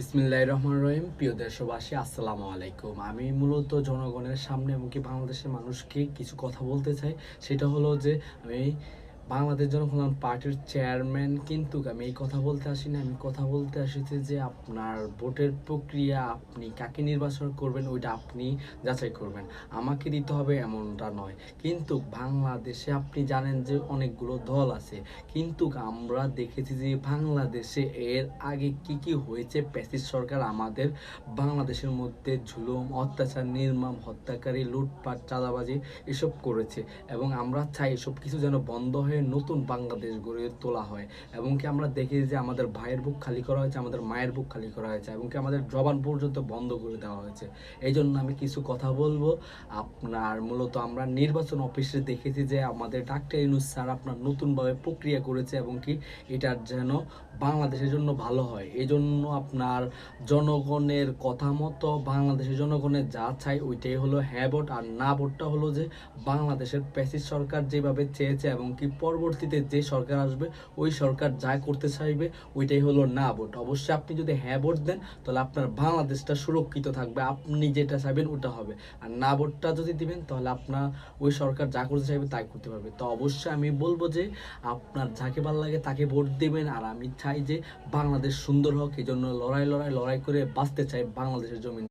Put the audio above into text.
বিসমিল্লাহ রহমান রহিম। প্রিয় দেশবাসী, আসসালামু আলাইকুম। আমি মূলত জনগণের সামনে মুখে বাংলাদেশের মানুষকে কিছু কথা বলতে চাই, সেটা হলো যে আমি বাংলাদেশ জনকল্যাণ পার্টির চেয়ারম্যান, কিন্তু আমি এই কথা বলতে আসিনি আমি কথা বলতে আসিছি যে আপনার ভোটের প্রক্রিয়া আপনি কাকে নির্বাচন করবেন, ওইটা আপনি যাচাই করবেন। আমাকে দিতে হবে এমনটা নয়। কিন্তু বাংলাদেশে আপনি জানেন যে অনেকগুলো দল আছে। কিন্তু আমরা দেখেছি যে বাংলাদেশে এর আগে কি কি হয়েছে প্যাসিস সরকার আমাদের বাংলাদেশের মধ্যে ঝুলুম অত্যাচার, নির্মম, হত্যাকারী, লুটপাট, চাঁদাবাজি এসব করেছে। এবং আমরা চাই এসব কিছু যেন বন্ধ হয়ে নতুন বাংলাদেশ গড়ে তোলা হয় এবং কি আমরা দেখি যে আমাদের ভাইয়ের বুক খালি করা হয়েছে, আমাদের মায়ের বুক খালি করা হয়েছে এবং কি আমাদের জবান পর্যন্ত বন্ধ করে দেওয়া হয়েছে। এই জন্য আমি কিছু কথা বলব। আপনার মূলত আমরা নির্বাচন অফিসে দেখেছি যে আমাদের ডাক্তার ইনুস স্যার আপনার নতুনভাবে প্রক্রিয়া করেছে এবং কি এটার যেন বাংলাদেশের জন্য ভালো হয়। এই জন্য আপনার জনগণের কথা মতো বাংলাদেশের জনগণের যা চাই ওইটাই হলো হ্যাঁ ভোট আর না ভোটটা হলো যে বাংলাদেশের প্যাসিস সরকার যেভাবে চেয়েছে এবং কি পরবর্তীতে যে সরকার আসবে, ওই সরকার যা করতে চাইবে, ওইটাই হলো না ভোট। অবশ্যই আপনি যদি হ্যাঁ ভোট দেন, তাহলে আপনার বাংলাদেশটা সুরক্ষিত থাকবে। আপনি যেটা চাইবেন, ওটা হবে। আর না ভোটটা যদি দিবেন, তাহলে আপনার ওই সরকার যা করতে চাইবে, তাই করতে পারবে। তো অবশ্যই আমি বলব যে, আপনার যাকে ভালো লাগে, তাকে ভোট দেবেন। আর আমি চাই যে, বাংলাদেশ সুন্দর হোক। এই জন্য লড়াই লড়াই লড়াই করে বাঁচতে চাই বাংলাদেশের জমি